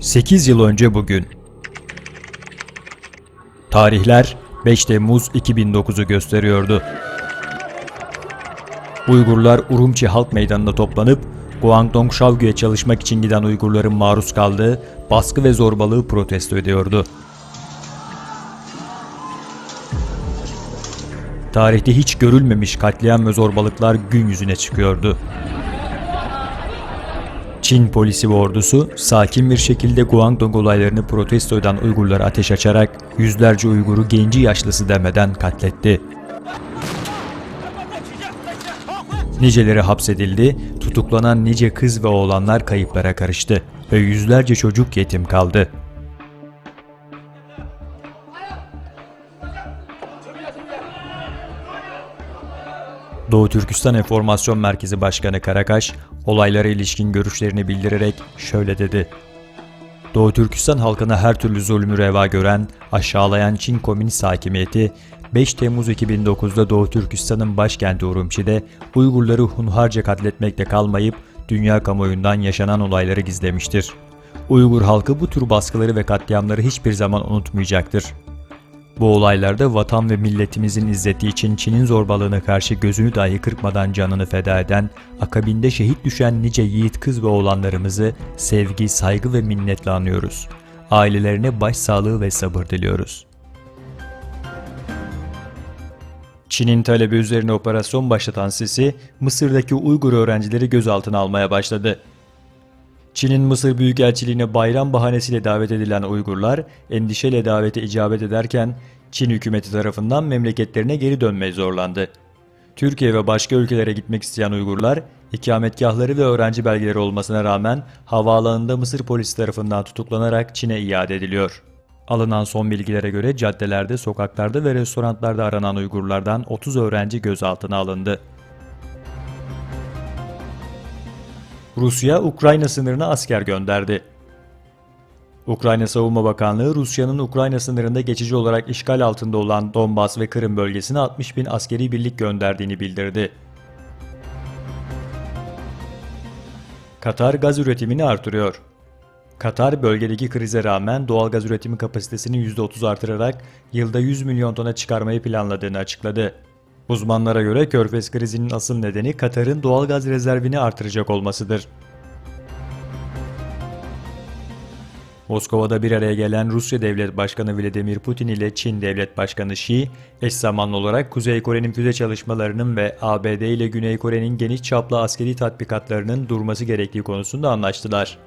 8 yıl önce bugün. Tarihler 5 Temmuz 2009'u gösteriyordu. Uygurlar Urumçi Halk Meydanı'na toplanıp Guangdong Şavgü'ye çalışmak için giden Uygurların maruz kaldığı baskı ve zorbalığı protesto ediyordu. Tarihte hiç görülmemiş katliam ve zorbalıklar gün yüzüne çıkıyordu. Çin polisi ve ordusu sakin bir şekilde Guangdong olaylarını protesto eden Uygurlara ateş açarak yüzlerce Uygur'u genci yaşlısı demeden katletti. Niceleri hapsedildi, tutuklanan nice kız ve oğlanlar kayıplara karıştı ve yüzlerce çocuk yetim kaldı. Doğu Türkistan Enformasyon Merkezi Başkanı Karakaş, olaylara ilişkin görüşlerini bildirerek şöyle dedi. Doğu Türkistan halkına her türlü zulmü reva gören, aşağılayan Çin Komünist Hakimiyeti, 5 Temmuz 2009'da Doğu Türkistan'ın başkenti Urumçi'de Uygurları hunharca katletmekte kalmayıp dünya kamuoyundan yaşanan olayları gizlemiştir. Uygur halkı bu tür baskıları ve katliamları hiçbir zaman unutmayacaktır. Bu olaylarda vatan ve milletimizin izzeti için Çin'in zorbalığına karşı gözünü dahi kırpmadan canını feda eden, akabinde şehit düşen nice yiğit kız ve oğlanlarımızı sevgi, saygı ve minnetle anıyoruz. Ailelerine başsağlığı ve sabır diliyoruz. Çin'in talebi üzerine operasyon başlatan Sisi, Mısır'daki Uygur öğrencileri gözaltına almaya başladı. Çin'in Mısır Büyükelçiliğine bayram bahanesiyle davet edilen Uygurlar, endişeyle davete icabet ederken Çin hükümeti tarafından memleketlerine geri dönmeye zorlandı. Türkiye ve başka ülkelere gitmek isteyen Uygurlar, ikametgahları ve öğrenci belgeleri olmasına rağmen havaalanında Mısır polisi tarafından tutuklanarak Çin'e iade ediliyor. Alınan son bilgilere göre caddelerde, sokaklarda ve restoranlarda aranan Uygurlardan 30 öğrenci gözaltına alındı. Rusya, Ukrayna sınırına asker gönderdi. Ukrayna Savunma Bakanlığı, Rusya'nın Ukrayna sınırında geçici olarak işgal altında olan Donbas ve Kırım bölgesine 60 bin askeri birlik gönderdiğini bildirdi. Katar gaz üretimini artırıyor. Katar bölgedeki krize rağmen doğal gaz üretimi kapasitesini %30 artırarak yılda 100 milyon tona çıkarmayı planladığını açıkladı. Uzmanlara göre Körfez krizinin asıl nedeni Katar'ın doğal gaz rezervini artıracak olmasıdır. Moskova'da bir araya gelen Rusya Devlet Başkanı Vladimir Putin ile Çin Devlet Başkanı Xi, eş zamanlı olarak Kuzey Kore'nin füze çalışmalarının ve ABD ile Güney Kore'nin geniş çaplı askeri tatbikatlarının durması gerektiği konusunda anlaştılar.